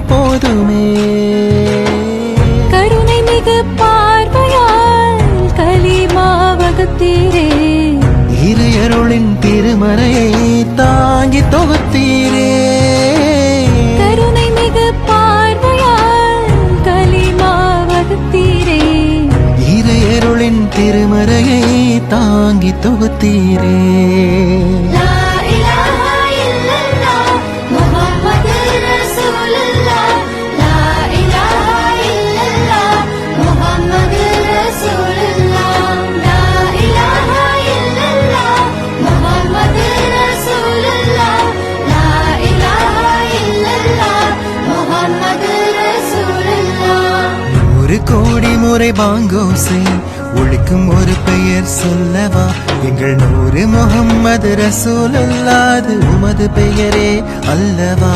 போதுமே. கருணை மிகு பார்வையால் இரு அருளின் திருமறையை தாங்கி தொகுத்தீரே. கருணை மிகு பார்வையால் களிமாவகத்தீரே. இறையருளின் திருமறையை தாங்கி தொகுத்தீரே. கோடி முறை பாங்கோசை ஒழிக்கும் ஒரு பெயர் சொல்லவா? எங்கள் நூறு முகம்மது ரசூல் அல்லாது உமது பெயரே அல்லவா?